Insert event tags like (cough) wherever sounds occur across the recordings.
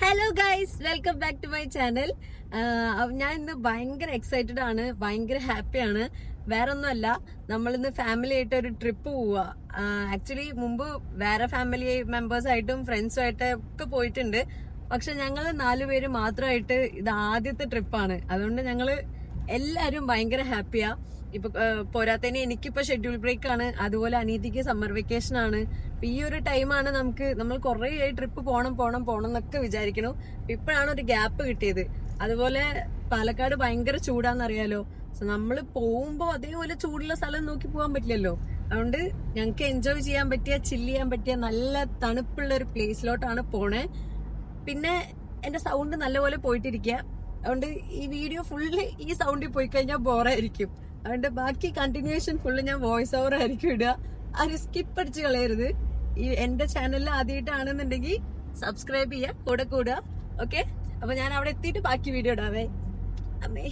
Hello guys welcome back to my channel ഞാൻ ഇന്ന് ഭയങ്കര എക്സൈറ്റഡ് ആണ് ഭയങ്കര ഹാപ്പിയാണ് വേറെ ഒന്നുമല്ല നമ്മൾ ഇന്ന് ഫാമിലി ആയിട്ട് ഒരു ട്രിപ്പ് പോവുക ആക്ച്വലി മുമ്പ് വേറെ ഫാമിലി മെമ്പേഴ്സ് ആയിട്ടും ഫ്രണ്ട്സും ആയിട്ട് ഒക്കെ പോയിട്ടുണ്ട്. പക്ഷെ ഞങ്ങൾ നാലുപേര് മാത്രമായിട്ട് ഇത് ആദ്യത്തെ ട്രിപ്പാണ് അതുകൊണ്ട് ഞങ്ങൾ എല്ലാവരും ഭയങ്കര ഹാപ്പിയാ ഇപ്പൊ പോരാത്തതിന് എനിക്കിപ്പോ ഷെഡ്യൂൾ ബ്രേക്ക് ആണ്. അതുപോലെ അനീതിക്ക് സമ്മർ വെക്കേഷൻ ആണ്. ഈ ഒരു ടൈമാണ് നമുക്ക് നമ്മൾ കുറെ ആയി ട്രിപ്പ് പോണം പോണം പോണം എന്നൊക്കെ വിചാരിക്കണു. ഇപ്പോഴാണ് ഒരു ഗ്യാപ്പ് കിട്ടിയത്. അതുപോലെ പാലക്കാട് ഭയങ്കര ചൂടാന്നറിയാലോ. സോ നമ്മൾ പോകുമ്പോ അതേപോലെ ചൂടുള്ള സ്ഥലം നോക്കി പോകാൻ പറ്റില്ലല്ലോ. അതുകൊണ്ട് ഞങ്ങൾക്ക് എൻജോയ് ചെയ്യാൻ പറ്റിയ ചില്ല് ചെയ്യാൻ പറ്റിയ നല്ല തണുപ്പുള്ള ഒരു പ്ലേസിലോട്ടാണ് പോണേ. പിന്നെ എന്റെ സൗണ്ട് നല്ലപോലെ പോയിട്ടിരിക്കുക അതുകൊണ്ട് ഈ വീഡിയോ ഫുള്ള് ഈ സൗണ്ടിൽ പോയി കഴിഞ്ഞാൽ ബോറായിരിക്കും അതുകൊണ്ട് ബാക്കി കണ്ടിന്യൂഷൻ ഫുള്ള് ഞാൻ വോയിസ് ഓവർ ആയിരിക്കും ഇടുക. ആരും സ്കിപ്പ് അടിച്ച് കളയരുത്. ഈ എന്റെ ചാനലിൽ ആദ്യമായിട്ടാണെന്നുണ്ടെങ്കിൽ സബ്സ്ക്രൈബ് ചെയ്യുക കൂടെ കൂടുക. ഓക്കെ അപ്പൊ ഞാൻ അവിടെ എത്തിയിട്ട് ബാക്കി വീഡിയോ ഇടാവേ. അമ്മേ.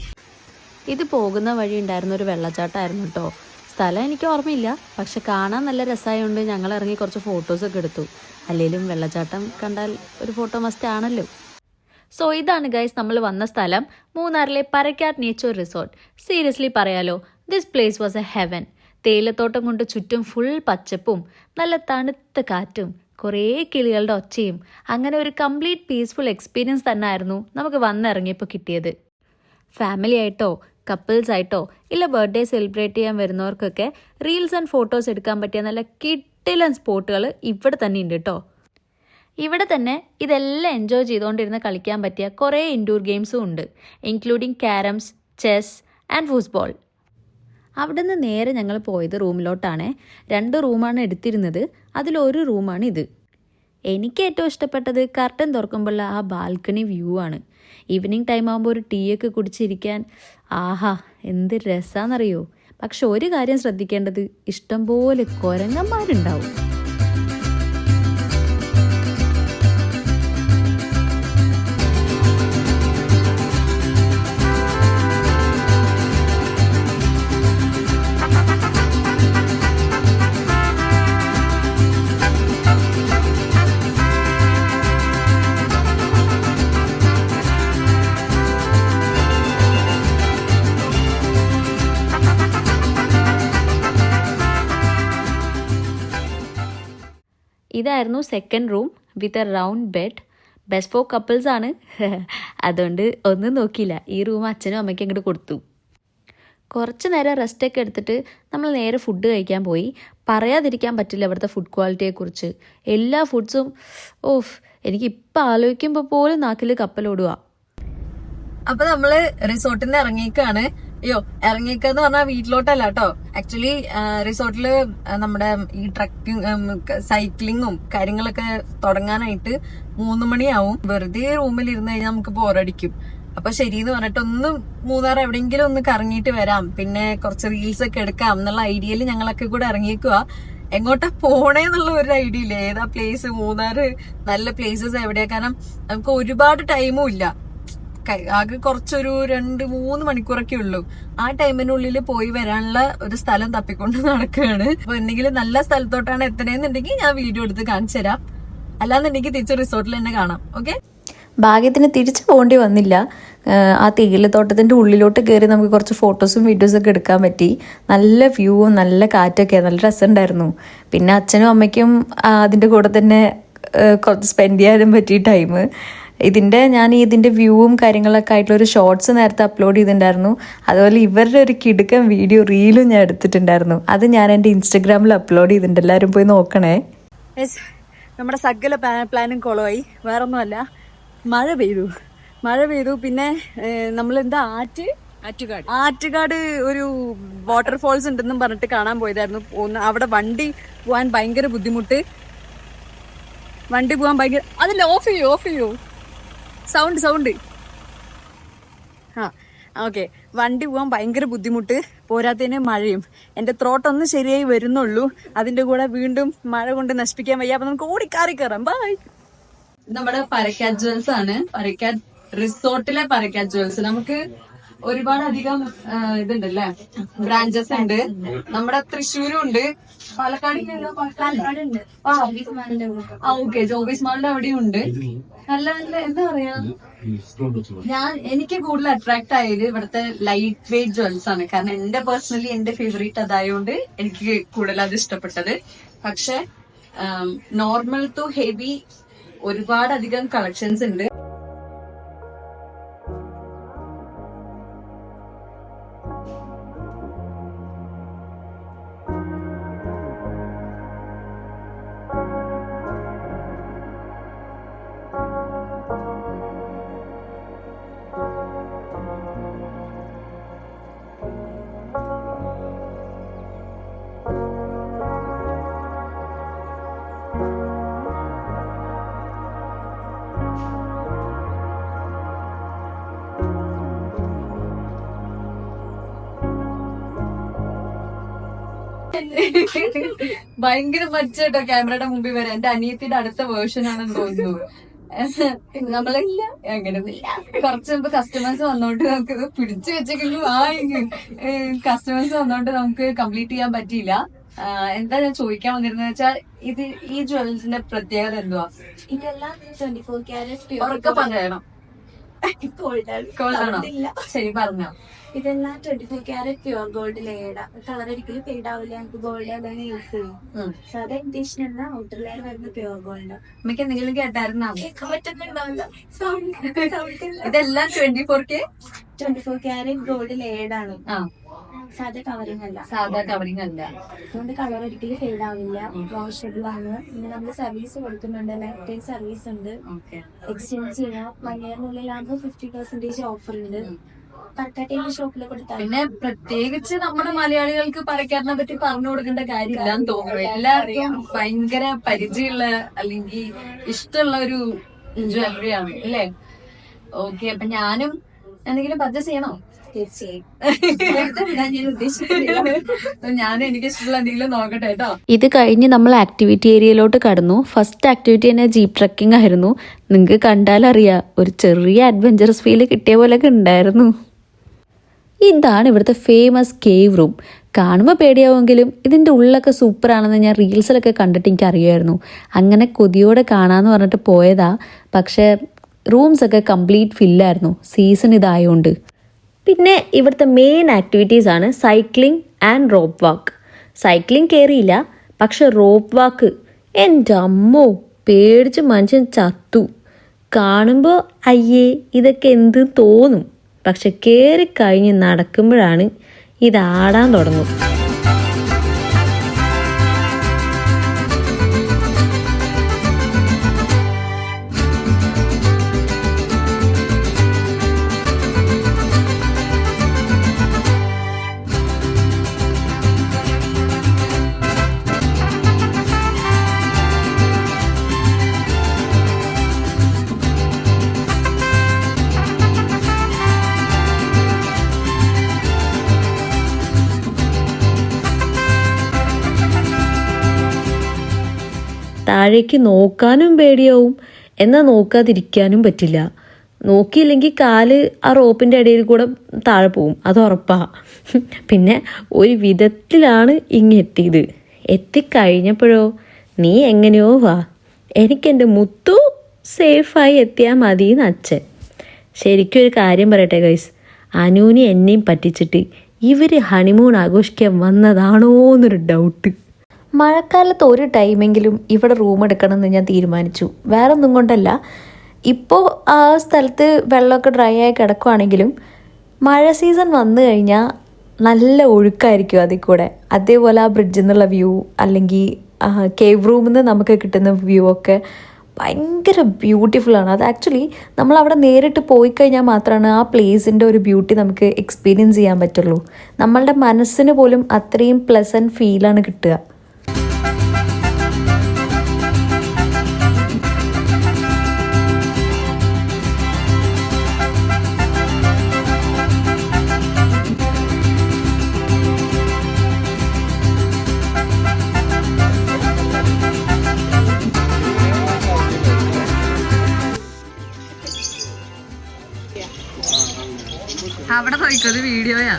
ഇത് പോകുന്ന വഴി ഉണ്ടായിരുന്ന ഒരു വെള്ളച്ചാട്ടമായിരുന്നു കേട്ടോ സ്ഥലം എനിക്ക് ഓർമ്മയില്ല. പക്ഷെ കാണാൻ നല്ല രസമായതുകൊണ്ട് ഞങ്ങൾ ഇറങ്ങി കുറച്ച് ഫോട്ടോസൊക്കെ എടുത്തു. അല്ലെങ്കിലും വെള്ളച്ചാട്ടം കണ്ടാൽ ഒരു ഫോട്ടോ മസ്റ്റ് ആണല്ലോ. സോ ഇതാണ് ഗൈസ് നമ്മൾ വന്ന സ്ഥലം. മൂന്നാറിലെ പരക്കാട് നേച്ചർ റിസോർട്ട് സീരിയസ്ലി പറയാലോ this place was a heaven തേയിലത്തോട്ടം കൊണ്ട് ചുറ്റും ഫുൾ പച്ചപ്പും നല്ല തണുത്ത കാറ്റും കുറേ കിളികളുടെ ഒച്ചയും. അങ്ങനെ ഒരു കംപ്ലീറ്റ് പീസ്ഫുൾ എക്സ്പീരിയൻസ് തന്നെ ആയിരുന്നു നമുക്ക് വന്നിറങ്ങിയപ്പോൾ കിട്ടിയത്. ഫാമിലി ആയിട്ടോ കപ്പിൾസ് ആയിട്ടോ ഇല്ല ബർത്ത്ഡേ സെലിബ്രേറ്റ് ചെയ്യാൻ വരുന്നവർക്കൊക്കെ റീൽസ് ആൻഡ് ഫോട്ടോസ് എടുക്കാൻ പറ്റിയ നല്ല കിട്ടിലൻ സ്പോട്ടുകൾ ഇവിടെ തന്നെ ഉണ്ട് കേട്ടോ. ഇവിടെ തന്നെ ഇതെല്ലാം എൻജോയ് ചെയ്തുകൊണ്ടിരുന്ന് കളിക്കാൻ പറ്റിയ കുറേ ഇൻഡോർ ഗെയിംസും ഉണ്ട് including carroms chess and football അവിടെ നിന്ന് നേരെ ഞങ്ങൾ പോയത് റൂമിലോട്ടാണ്. രണ്ട് റൂമാണ് എടുത്തിരുന്നത്. അതിലൊരു റൂമാണ് ഇത്. എനിക്ക് ഏറ്റവും ഇഷ്ടപ്പെട്ടത് കർട്ടൻ തുറക്കുമ്പോഴുള്ള ആ ബാൽക്കണി വ്യൂ ആണ്. ഈവനിങ് ടൈം ആകുമ്പോൾ ഒരു ടീയൊക്കെ കുടിച്ചിരിക്കാൻ ആഹാ എന്ത് രസാന്നറിയോ? പക്ഷെ ഒരു കാര്യം ശ്രദ്ധിക്കേണ്ടത് ഇഷ്ടംപോലെ കുരങ്ങന്മാരുണ്ടാവും. ഇതായിരുന്നു second room with a round bed best for couples ആണ്. (laughs) അതുകൊണ്ട് ഒന്നും നോക്കിയില്ല. ഈ റൂം അച്ഛനും അമ്മയ്ക്കും അങ്ങോട്ട് കൊടുത്തു. കുറച്ച് നേരം റെസ്റ്റ് ഒക്കെ എടുത്തിട്ട് നമ്മൾ നേരെ ഫുഡ് കഴിക്കാൻ പോയി. പറയാതിരിക്കാൻ പറ്റില്ല ഇവിടുത്തെ ഫുഡ് ക്വാളിറ്റിയെക്കുറിച്ച് എല്ലാ ഫുഡ്സും ഓഫ് എനിക്ക് ഇപ്പം ആലോചിക്കുമ്പോൾ പോലും നാക്കിൽ കപ്പലോടുക അപ്പൊ നമ്മൾ റിസോർട്ടിൽ നിന്ന് അയ്യോ ഇറങ്ങിക്കെന്ന് പറഞ്ഞാൽ വീട്ടിലോട്ടല്ല കേട്ടോ ആക്ച്വലി റിസോർട്ടിൽ നമ്മുടെ ഈ ട്രക്കിംഗ് സൈക്ലിങ്ങും കാര്യങ്ങളൊക്കെ തുടങ്ങാനായിട്ട് മൂന്ന് മണിയാവും. വെറുതെ റൂമിൽ ഇരുന്ന് കഴിഞ്ഞാൽ നമുക്ക് ബോറടിക്കും അപ്പൊ ശരിയെന്ന് പറഞ്ഞിട്ട് ഒന്ന് മൂന്നാർ എവിടെയെങ്കിലും ഒന്ന് കറങ്ങിയിട്ട് വരാം. പിന്നെ കുറച്ച് റീൽസ് ഒക്കെ എടുക്കാം എന്നുള്ള ഐഡിയയിൽ ഞങ്ങളൊക്കെ കൂടെ ഇറങ്ങിക്കുക എങ്ങോട്ടാ പോണേ എന്നുള്ള ഒരു ഐഡിയ ഇല്ല. ഏതാ പ്ലേസ് മൂന്നാറ് നല്ല പ്ലേസസ് എവിടെയാ? കാരണം നമുക്ക് ഒരുപാട് ടൈമും ഇല്ല. ആകെ കുറച്ചൊരു രണ്ട് മൂന്ന് മണിക്കൂറൊക്കെ ഉള്ളൂ. ആ ടൈമിനുള്ളിൽ പോയി വരാനുള്ള ഒരു സ്ഥലം തപ്പിക്കൊണ്ട് (laughs) നടക്കുകയാണ്. അപ്പൊ എന്തെങ്കിലും നല്ല സ്ഥലത്തോട്ടാണ് എത്തണേന്നുണ്ടെങ്കിൽ ഞാൻ വീഡിയോ എടുത്ത് കാണിച്ചു തരാം. അല്ലാന്നുണ്ടെങ്കിൽ തിരിച്ച് റിസോർട്ടിൽ തന്നെ കാണാം. ഓക്കെ? ഭാഗ്യത്തിന് തിരിച്ചു പോകേണ്ടി വന്നില്ല. ആ തേയിലത്തോട്ടത്തിന്റെ ഉള്ളിലോട്ട് കയറി നമുക്ക് കുറച്ച് ഫോട്ടോസും വീഡിയോസും ഒക്കെ എടുക്കാൻ പറ്റി. നല്ല വ്യൂവും നല്ല കാറ്റൊക്കെ നല്ല രസമുണ്ടായിരുന്നു. പിന്നെ അച്ഛനും അമ്മയ്ക്കും അതിന്റെ കൂടെ തന്നെ കുറച്ച് സ്പെൻഡ് ചെയ്യാനും പറ്റി ടൈം ഇതിന്റെ ഞാൻ ഇതിന്റെ വ്യൂവും കാര്യങ്ങളൊക്കെ ആയിട്ടുള്ള ഒരു ഷോർട്സ് നേരത്തെ അപ്ലോഡ് ചെയ്തിട്ടുണ്ടായിരുന്നു. അതുപോലെ ഇവരുടെ ഒരു കിടുക്കൻ വീഡിയോ റീലും ഞാൻ എടുത്തിട്ടുണ്ടായിരുന്നു. അത് ഞാൻ എന്റെ ഇൻസ്റ്റഗ്രാമിൽ അപ്ലോഡ് ചെയ്തിട്ടുണ്ട്. എല്ലാവരും പോയി നോക്കണേ. നമ്മുടെ സകല പ്ലാനും കുളമായി വേറൊന്നുമല്ല. മഴ പെയ്തു. മഴ പെയ്തു. പിന്നെ നമ്മൾ എന്താ ആറ്റ്? ആറ്റുകാട്. ആറ്റുകാട് ഒരു വാട്ടർഫോൾസ് ഉണ്ടെന്നും പറഞ്ഞിട്ട് കാണാൻ പോയതായിരുന്നു. ഒന്ന് അവിടെ വണ്ടി പോകാൻ ഭയങ്കര ബുദ്ധിമുട്ട്. വണ്ടി പോകാൻ ഭയങ്കര അതിൽ ഓഫ് ചെയ്യൂ ഓഫ് ചെയ്യൂ. സൗണ്ട് സൗണ്ട് ആ ഓക്കെ വണ്ടി പോകാൻ ഭയങ്കര ബുദ്ധിമുട്ട്. പോരാത്തതിന് മഴയും. എന്റെ ത്രോട്ടൊന്നും ശരിയായി വരുന്നുള്ളൂ. അതിന്റെ കൂടെ വീണ്ടും മഴ കൊണ്ട് നശിപ്പിക്കാൻ വയ്യ. അപ്പൊ നമുക്ക് ഓടിക്കാറി കയറാം ബൈ നമ്മുടെ പരക്കാറ്റ് ജ്വൽസ് ആണ്. പരക്കാറ്റ് റിസോർട്ടിലെ പരക്കാറ്റ് ജ്വൽസ് നമുക്ക് ഒരുപാട് അധികം ആ, ഇതുണ്ട് അല്ലേ ബ്രാഞ്ചസ് ഉണ്ട്. നമ്മുടെ തൃശ്ശൂരും ഉണ്ട് പാലക്കാട് ഇല്ലല്ലോ? പാലക്കാടുണ്ട്. ആ ഓക്കെ ജോബീസ് മാളിന്റെ അവിടെയും ഉണ്ട് നല്ല നല്ല എന്താ പറയാ? ഞാൻ എനിക്ക് കൂടുതൽ അട്രാക്ട് ആയത് ഇവിടുത്തെ ലൈറ്റ് വെയിറ്റ് ജ്വൽസ് ആണ്. കാരണം എന്റെ പേഴ്സണലി എന്റെ ഫേവറേറ്റ് അതായതുകൊണ്ട് എനിക്ക് കൂടുതൽ അത് ഇഷ്ടപ്പെട്ടത്. പക്ഷെ നോർമൽ ടു ഹെവി ഒരുപാട് അധികം കളക്ഷൻസ് ഉണ്ട്. ഭയങ്കര മച്ചേട്ടോ ക്യാമറയുടെ മുമ്പിൽ വരെ. എന്റെ അനിയത്തിന്റെ അടുത്ത വേർഷൻ ആണെന്ന് തോന്നുന്നു. നമ്മളില്ല അങ്ങനെയൊന്നുമില്ല കുറച്ച് മുമ്പ് കസ്റ്റമേഴ്സ് വന്നോണ്ട് നമുക്ക് പിടിച്ചു വെച്ചെങ്കിലും ആ കസ്റ്റമേഴ്സ് വന്നോണ്ട് നമുക്ക് കംപ്ലീറ്റ് ചെയ്യാൻ പറ്റിയില്ല. എന്താ ഞാൻ ചോദിക്കാൻ വന്നിരുന്നത് വെച്ചാൽ ഇത് ഈ ജ്വല്ലറിന്റെ പ്രത്യേകത എന്തുവാ? ഇതെല്ലാം ട്വന്റി ഫോർ ക്യാരറ്റ് ഉറക്കെ പറയണം? ശരി പറഞ്ഞോ. ഇതെല്ലാം twenty five carat pure gold ലെയർഡാ colour ഒരിക്കലും ഫെയ്ഡ് ആവില്ല നമുക്ക് ഗോൾഡ് അതാണ് യൂസ് ചെയ്യും. സാധാ ഇൻഡീഷൻ എന്ന ഔട്ടർ ലെയർ വരുന്ന പ്യുവർ ഗോൾഡ് അമ്മയ്ക്ക് എന്തെങ്കിലും കേട്ടായിരുന്നോ കേൾക്കാൻ പറ്റുന്നുണ്ടാവില്ല ഇതെല്ലാം twenty four K twenty four carat gold ആ. സാധാ കവറിംഗ് അല്ല. സാധാ കവറിംഗ് അല്ല. അതുകൊണ്ട് കളർ ഒരിക്കലും ഫെയ്ഡ് ആവില്ല. വാഷബിൾ ആണ്. പിന്നെ നമ്മൾ സർവീസ് കൊടുക്കുന്നുണ്ട് ലൈഫ് ടൈം സർവീസ് ഉണ്ട് എക്സ്ചേഞ്ച് ചെയ്യാം. വൺ ഇയറിനുള്ളിലാകുമ്പോൾ ഫിഫ്റ്റി പെർസെന്റേജ് ഓഫർ ഉണ്ട്. കർക്കാട്ടിന്റെ ഷോപ്പിൽ കൊടുത്താൽ പിന്നെ പ്രത്യേകിച്ച് നമ്മുടെ മലയാളികൾക്ക് പരക്കാരനെ പറ്റി പറഞ്ഞു കൊടുക്കേണ്ട കാര്യമില്ലാന്ന് തോന്നുന്നു. എല്ലാവർക്കും ഭയങ്കര പരിചയമുള്ള അല്ലെങ്കിൽ ഇഷ്ടമുള്ള ഒരു ജ്വല്ലറി ആണ് അല്ലേ? ഓക്കെ അപ്പൊ ഞാനും എന്തെങ്കിലും പർച്ചേസ് ചെയ്യണോ? ഇത് കഴിഞ്ഞ് നമ്മൾ ആക്ടിവിറ്റി ഏരിയയിലോട്ട് കടന്നു. ഫസ്റ്റ് ആക്ടിവിറ്റി തന്നെ ജീപ്പ് ട്രക്കിംഗ് ആയിരുന്നു. നിങ്ങൾക്ക് കണ്ടാലറിയാം ഒരു ചെറിയ അഡ്വഞ്ചറസ് ഫീൽ കിട്ടിയ പോലെയൊക്കെ ഉണ്ടായിരുന്നു. ഇതാണ് ഇവിടുത്തെ ഫേമസ് കേവ് റൂം കാണുമ്പോൾ പേടിയാവുമെങ്കിലും ഇതിന്റെ ഉള്ളൊക്കെ സൂപ്പറാണെന്ന് ഞാൻ റീൽസിലൊക്കെ കണ്ടിട്ട് എനിക്ക് അറിയായിരുന്നു അങ്ങനെ കൊതിയോടെ കാണാമെന്ന് പറഞ്ഞിട്ട് പോയതാ. പക്ഷേ റൂംസൊക്കെ കംപ്ലീറ്റ് ഫില്ലായിരുന്നു സീസൺ ഇതായതുകൊണ്ട് പിന്നെ ഇവിടുത്തെ മെയിൻ ആക്ടിവിറ്റീസ് ആണ് cycling and rope walk cycling കയറിയില്ല പക്ഷെ റോപ്പ് വാക്ക് എന്റെ അമ്മോ പേടിച്ച് മനുഷ്യൻ ചത്തു. കാണുമ്പോൾ അയ്യേ ഇതൊക്കെ എന്ത് തോന്നും. പക്ഷെ കയറി കഴിഞ്ഞ് നടക്കുമ്പോഴാണ് ഇതാടാൻ തുടങ്ങും താഴേക്ക് നോക്കാനും പേടിയാവും. എന്നാൽ നോക്കാതിരിക്കാനും പറ്റില്ല. നോക്കിയില്ലെങ്കിൽ കാൽ ആ റോപ്പിന്റെ ഇടയിൽ കൂടെ താഴെ പോവും. അത് ഉറപ്പാ. പിന്നെ ഒരു വിധത്തിലാണ് ഇങ്ങെത്തിയത് എത്തിക്കഴിഞ്ഞപ്പോഴോ നീ എങ്ങനെയോ വാ. എനിക്കെന്റെ മുത്തു സേഫായി എത്തിയാൽ മതി എന്ന് അച്ഛൻ. ശരിക്കും ഒരു കാര്യം പറയട്ടെ ഗൈസ് അനൂനെ എന്നെയും പറ്റിച്ചിട്ട് ഇവർ ഹണിമൂൺ ആഘോഷിക്കാൻ വന്നതാണോ എന്നൊരു ഡൗട്ട് മഴക്കാലത്ത് ഒരു ടൈമെങ്കിലും ഇവിടെ റൂം എടുക്കണമെന്ന് ഞാൻ തീരുമാനിച്ചു. വേറെ ഒന്നും കൊണ്ടല്ല. ഇപ്പോൾ ആ സ്ഥലത്ത് വെള്ളമൊക്കെ ഡ്രൈ ആയി കിടക്കുവാണെങ്കിലും മഴ സീസൺ വന്നു കഴിഞ്ഞാൽ നല്ല ഒഴുക്കായിരിക്കും അതിൽ കൂടെ. അതേപോലെ ആ ബ്രിഡ്ജിൽ നിന്നുള്ള വ്യൂ അല്ലെങ്കിൽ കേവ് റൂമിൽ നിന്ന് നമുക്ക് കിട്ടുന്ന വ്യൂ ഒക്കെ ഭയങ്കര ബ്യൂട്ടിഫുള്ളാണ് അത് ആക്ച്വലി നമ്മൾ അവിടെ നേരിട്ട് പോയി കഴിഞ്ഞാൽ മാത്രമാണ് ആ പ്ലേസിന്റെ ഒരു ബ്യൂട്ടി നമുക്ക് എക്സ്പീരിയൻസ് ചെയ്യാൻ പറ്റുള്ളൂ. നമ്മളുടെ മനസ്സിന് പോലും അത്രയും പ്ലസന്റ് ഫീലാണ് കിട്ടുക. അവിടെ നോക്കത് വീഡിയോയാ.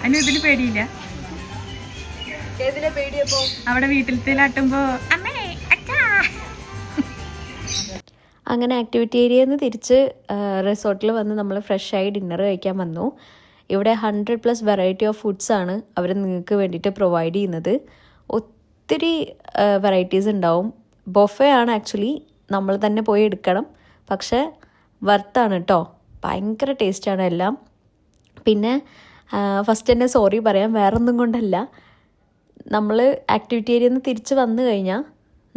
അതിന് ഇതിന് പേടിയില്ല? അവിടെ പേടിയപ്പോ ആട്ടുമ്പോ അമ്മേ അങ്ങനെ ആക്ടിവിറ്റി ഏരിയയിൽ നിന്ന് തിരിച്ച് റിസോർട്ടിൽ വന്ന് നമ്മൾ ഫ്രഷായി ഡിന്നർ കഴിക്കാൻ വന്നു. ഇവിടെ hundred plus variety of foods ആണ് അവർ നിങ്ങൾക്ക് വേണ്ടിയിട്ട് പ്രൊവൈഡ് ചെയ്യുന്നത്. ഒത്തിരി വെറൈറ്റീസ് ഉണ്ടാവും. ബൊഫേ ആണ് ആക്ച്വലി നമ്മൾ തന്നെ പോയി എടുക്കണം. പക്ഷേ വർത്താണ് കേട്ടോ ഭയങ്കര ടേസ്റ്റാണ് എല്ലാം. പിന്നെ ഫസ്റ്റ് തന്നെ സോറി പറയാം. വേറൊന്നും കൊണ്ടല്ല. നമ്മൾ ആക്ടിവിറ്റി ഏരിയയിൽ നിന്ന് തിരിച്ച് വന്നു കഴിഞ്ഞാൽ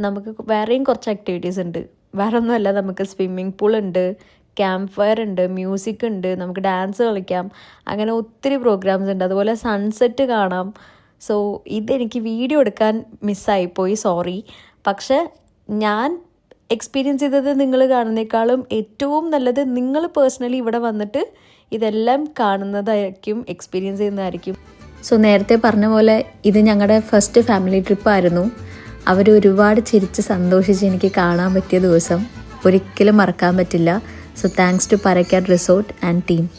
നമുക്ക് വേറെയും കുറച്ച് ആക്ടിവിറ്റീസ് ഉണ്ട്. വേറെ ഒന്നുമല്ല നമുക്ക് സ്വിമ്മിംഗ് ഉണ്ട് ക്യാമ്പ് ഫയർ ഉണ്ട് മ്യൂസിക് ഉണ്ട് നമുക്ക് ഡാൻസ് കളിക്കാം അങ്ങനെ ഒത്തിരി പ്രോഗ്രാംസ് ഉണ്ട്. അതുപോലെ സൺസെറ്റ് കാണാം. സോ ഇതെനിക്ക് വീഡിയോ എടുക്കാൻ മിസ്സായിപ്പോയി സോറി പക്ഷേ ഞാൻ എക്സ്പീരിയൻസ് ചെയ്തത് നിങ്ങൾ കാണുന്നേക്കാളും ഏറ്റവും നല്ലത് നിങ്ങൾ പേഴ്സണലി ഇവിടെ വന്നിട്ട് ഇതെല്ലാം കാണുന്നതായിരിക്കും എക്സ്പീരിയൻസ് ചെയ്യുന്നതായിരിക്കും. സോ നേരത്തെ പറഞ്ഞ പോലെ ഇത് ഞങ്ങളുടെ ഫസ്റ്റ് ഫാമിലി ട്രിപ്പായിരുന്നു അവർ ഒരുപാട് ചിരിച്ച് സന്തോഷിച്ച് എനിക്ക് കാണാൻ പറ്റിയ ദിവസം ഒരിക്കലും മറക്കാൻ പറ്റില്ല. So thanks to Parakkad resort and team